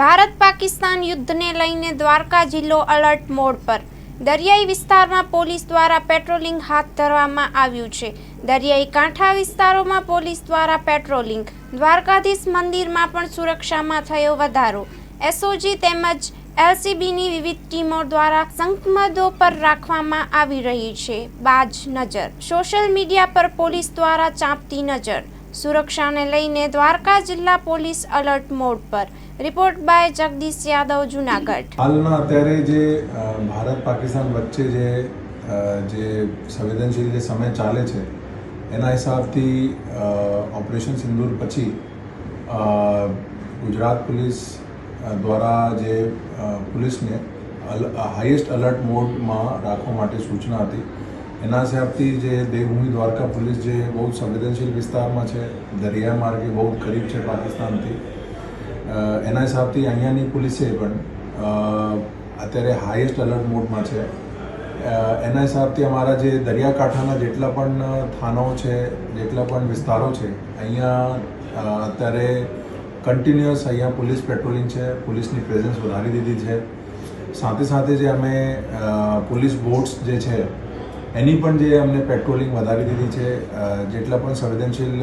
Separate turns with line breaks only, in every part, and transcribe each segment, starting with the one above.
ભારત પાકિસ્તાન યુદ્ધને લઈને દ્વારકા જિલ્લો alert mode પર. દરિયાઈ વિસ્તારમાં પોલીસ દ્વારા પેટ્રોલિંગ હાથ ધરવામાં આવ્યું છે. દરિયાઈ કાંઠા વિસ્તારોમાં પોલીસ દ્વારા પેટ્રોલિંગ દ્વારકાધીશ મંદિરમાં પણ સુરક્ષામાં થયો વધારો. એસઓજી તેમજ એલસીબીની વિવિધ ટીમો દ્વારા સંકમદો પર રાખવામાં આવી રહી છે. બાજ નજર. સોશિયલ મીડિયા પર પોલીસ દ્વારા ચાંપતી નજર. સુરક્ષાને લઈને દ્વારકા જિલ્લા પોલીસ અલર્ટ મોડ પર. Report by Jagdish Yadav, Junagadh.
હાલમાં અત્યારે જે ભારત પાકિસ્તાન વચ્ચે જે જે સંવેદનશીલ જે સમય ચાલે છે, એના હિસાબથી ઓપરેશન સિંદૂર પછી ગુજરાત પોલીસ દ્વારા જે પોલીસને હાઈએસ્ટ અલર્ટ મોડમાં રાખવા માટે સૂચના હતી. એના હિસાબથી જે દેવભૂમિ દ્વારકા પોલીસ જે બહુ સંવેદનશીલ વિસ્તારમાં છે, દરિયા માર્ગે બહુ ગરીબ છે પાકિસ્તાનથી. એના હિસાબથી અહીંયાની પોલીસે પણ અત્યારે હાઈએસ્ટ અલર્ટ મોડમાં છે. એના હિસાબથી અમારા જે દરિયાકાંઠાના જેટલા પણ થાનો છે, જેટલા પણ વિસ્તારો છે, અહીંયા અત્યારે કન્ટિન્યુઅસ અહીંયા પોલીસ પેટ્રોલિંગ છે, પોલીસની પ્રેઝન્સ વધારી દીધી છે. સાથે સાથે જે અમે પોલીસ બોટ્સ જે છે એની પણ જે અમને પેટ્રોલિંગ વધારી દીધી છે જેટલા પણ સંવેદનશીલ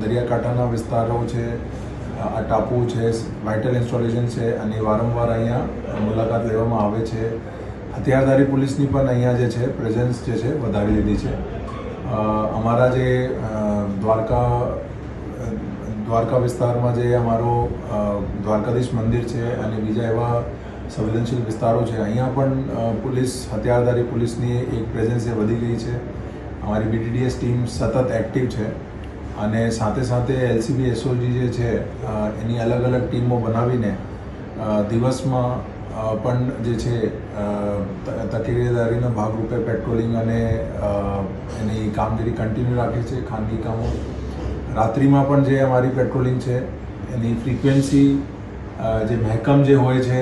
દરિયાકાંઠાના વિસ્તારો છે આ ટાપુ છે, વાઇટલ ઇન્સ્ટોલેશન છે, અને વારંવાર અહીંયા મુલાકાત લેવામાં આવે છે. હથિયારધારી પોલીસની પણ અહીંયા જે છે પ્રેઝન્સ જે છે, વધારી દીધી છે. અમારા જે દ્વારકા દ્વારકા વિસ્તારમાં જે અમારો દ્વારકાધીશ મંદિર છે, અને બીજા એવા સંવેદનશીલ વિસ્તારો છે. અહીંયા પણ પોલીસ, હથિયારધારી પોલીસની એક પ્રેઝન્સ એ વધી ગઈ છે. અમારી બીટીડીએસ ટીમ સતત એક્ટિવ છે. અને સાથે સાથે એલસીબી એસઓજી જે છે એની અલગ અલગ ટીમો બનાવીને દિવસમાં પણ જે છે તકેદારીના ભાગરૂપે પેટ્રોલિંગ અને એની કામગીરી કન્ટિન્યુ રાખે છે, ખાનગી કામો. રાત્રિમાં પણ જે અમારી પેટ્રોલિંગ છે, એની ફ્રીક્વન્સી જે મહેકમ જે હોય છે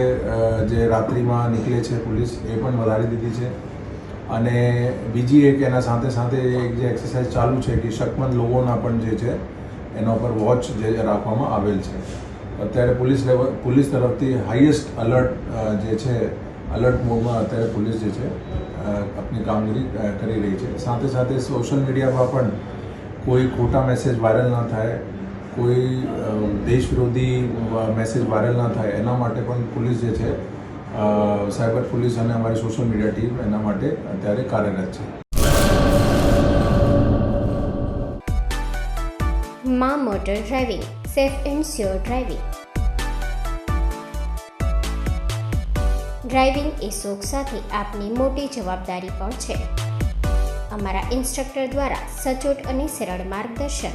જે રાત્રિમાં નીકળે છે પોલીસ, એ પણ વધારી દીધી છે. અને બીજી એક એના સાથે સાથે એક જે એક્સરસાઇઝ ચાલુ છે કે શકમંદ લોકોના પણ જે છે, એના ઉપર વોચ જે રાખવામાં આવેલ છે. અત્યારે પોલીસ લેવલ પોલીસ તરફથી હાઈએસ્ટ અલર્ટ જે છે અલર્ટ મોડમાં અત્યારે પોલીસ જે છે આપની કામગીરી કરી રહી છે. સાથે સાથે સોશિયલ મીડિયામાં પણ કોઈ ખોટા મેસેજ વાયરલ ના થાય. કોઈ દેશ વિરોધી મેસેજ વાયરલ ના થાય, એના માટે પણ પોલીસ જે છે સાયબર પોલીસ અને અમારી સોશિયલ મીડિયા ટીમ એના માટે અત્યારે કાર્યરત છે.
મા motor driving, safe and sure driving. Driving એ શોખ સાથે આપની મોટી જવાબદારી પણ છે. અમારા ઇન્સ્ટ્રક્ટર દ્વારા સચોટ અને સરળ માર્ગદર્શન